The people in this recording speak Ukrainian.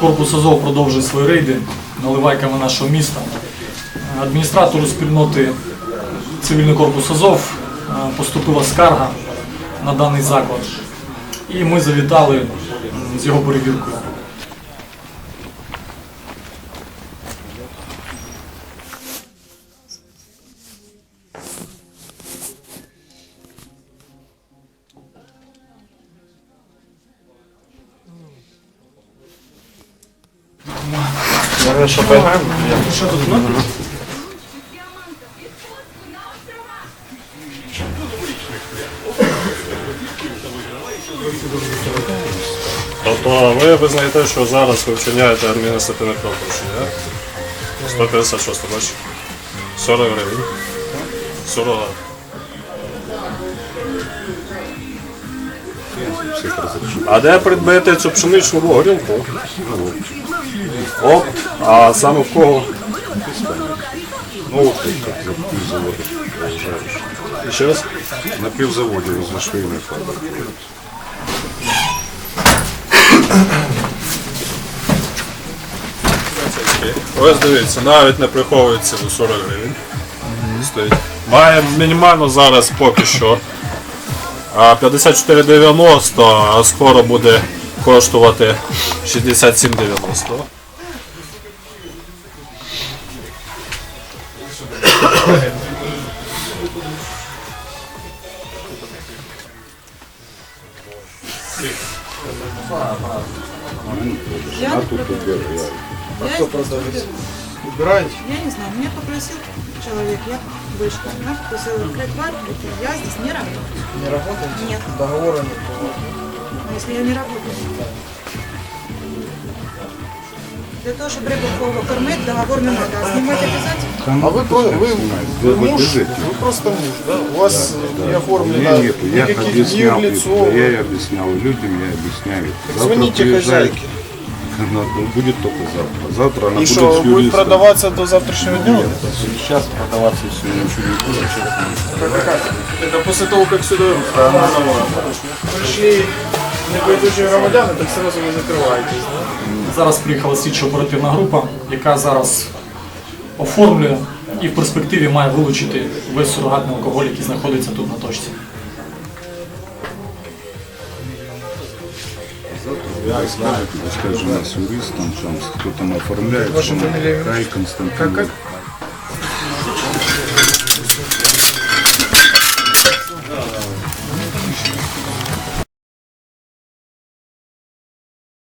Корпус Азов продовжує свої рейди наливайками нашого міста. Адміністратору спільноти Цивільний корпус Азов е, поступила скарга на даний заклад. І ми завітали з його перевіркою. Тобто ви визнаєте, що зараз ви вчиняєте адміністративне правопорушення, так? 156, бачите? 40 гривень. 40 гривень. А де придбаєте цю пшеничну горілку? От, а саме в кого? Ну, вот на пивзаводе приезжаешь. І ще раз? На пивзаводе возле швейной фабрики. Ось дивіться, навіть не приховується за 40 гривень. Стоїть. Має мінімально зараз поки що а, 54,90, а скоро буде коштувати 67,90. А тут убираю. Я, Убираете? я не знаю, меня попросил человек, я вышла, она попросила открыть бар, я здесь не работаю. Не работаете? Нет. Договора нет. Но если я не работаю, для того, чтобы рыбу кормить, договор не надо, а снимать обязательно. А вы, вы, Вы муж, вы просто муж, да? У вас не У оформлено нету. Я никаких объяснял, ни в лицо. я и объяснял людям, я объясняю. Звоните хозяйке. Будет только завтра. Завтра она И будет что, с будет юристом. продаваться до завтрашнего дня? Сейчас продаваться все ничего не будет. Сейчас Это после того, как сюда пришли небайдужі громадяни, так сразу ви закриваєтесь, да? Зараз приїхала слідчо оперативна група, яка зараз оформлює і в перспективі має вилучити весь сурогатний алкоголь, який знаходиться тут на точці. Скажем, с юристом, там, кто там оформляет, Ваша что фамилия, Кай Константин. Как, как?